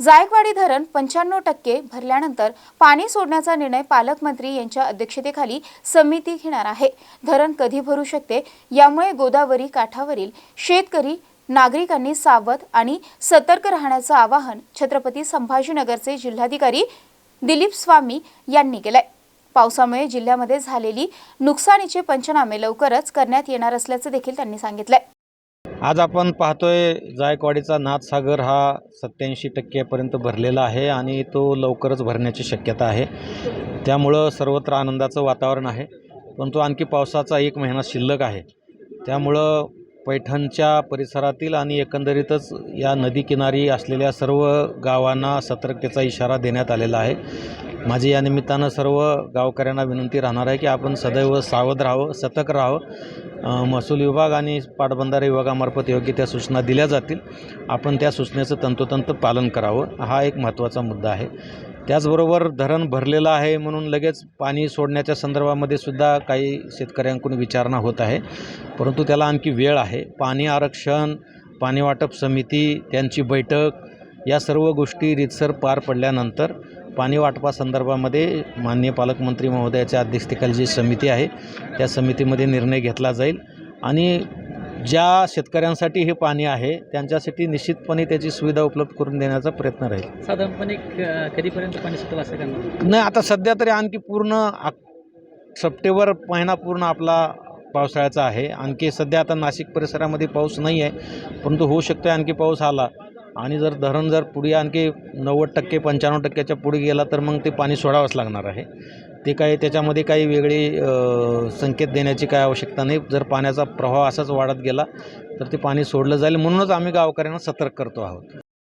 जायकवाडी धरण पंच्याण्णव टक्के भरल्यानंतर पाणी सोडण्याचा निर्णय पालकमंत्री यांच्या अध्यक्षतेखाली समिती घेणार आहे. धरण कधी भरू शकते? यामुळे गोदावरी काठावरील शेतकरी नागरिकांनी सावध आणि सतर्क राहण्याचं आवाहन छत्रपती संभाजीनगरचे जिल्हाधिकारी दिलीप स्वामी यांनी केलंय. पावसामुळे जिल्ह्यामध्ये झालेली नुकसानीचे पंचनामे लवकरच करण्यात येणार असल्याचं देखील त्यांनी सांगितलंय. आज आपण पाहतोय जायकवाडीचा नाथसागर हा सत्याऐंशी टक्क्यापर्यंत भरलेला आहे आणि तो लवकरच भरण्याची शक्यता आहे. त्यामुळं सर्वत्र आनंदाचं वातावरण आहे. परंतु आणखी पावसाचा एक महिना शिल्लक आहे. त्यामुळं पैठणच्या परिसरातील आणि एकंदरीतच या नदीकिनारी असलेल्या सर्व गावांना सतर्कतेचा इशारा देण्यात आलेला आहे. माझी या निमित्तानं सर्व गावकऱ्यांना विनंती राहणार आहे की आपण सदैव सावध राहावं सतर्क राहावं. महसूल विभाग आणि पाटबंधारे विभागामार्फत योग्य त्या सूचना दिल्या जातील. आपण त्या सूचनेचं तंतोतंत पालन करावं हा एक महत्त्वाचा मुद्दा आहे. त्याचबरोबर धरण भरलेलं आहे म्हणून लगेच पाणी सोडण्याच्या संदर्भामध्ये सुद्धा काही शेतकऱ्यांकडून विचारणा होत आहे. परंतु त्याला आणखी वेळ आहे. पाणी आरक्षण पाणी वाटप समिती त्यांची बैठक या सर्व गोष्टी रितसर पार पडल्यानंतर पाणी वाटपासंदर्भामध्ये माननीय पालकमंत्री महोदयाच्या अध्यक्षतेखाली जी समिती आहे. त्या समितीमध्ये निर्णय घेतला जाईल. आणि ज्या शेतकऱ्यांसाठी हे पाणी आहे त्यांच्यासाठी निश्चितपणे त्याची सुविधा उपलब्ध करून देण्याचा प्रयत्न राहील. साधारणपणे कधीपर्यंत पाणी सुटेल असं करणार नाही आता सध्या तरी आणखी पूर्ण सप्टेंबर महिना पूर्ण आपला पावसाळ्याचा आहे. आणखी सध्या आता नाशिक परिसरामध्ये पाऊस नाही आहे परंतु होऊ शकतो आहे आणखी पाऊस आला. आणि जर धरण जर पुढे आणखी नव्वद टक्के पंच्याण्णव टक्क्याच्या पुढे गेला तर मग ते पाणी सोडावंच लागणार आहे. ते काही त्याच्यामध्ये काही वेगळी संकेत देण्याची काय आवश्यकता नाही. जर पाण्याचा प्रवाह असाच वाढत गेला तर ते पाणी सोडलं जाईल म्हणूनच आम्ही गावकऱ्यांना सतर्क करतो आहोत.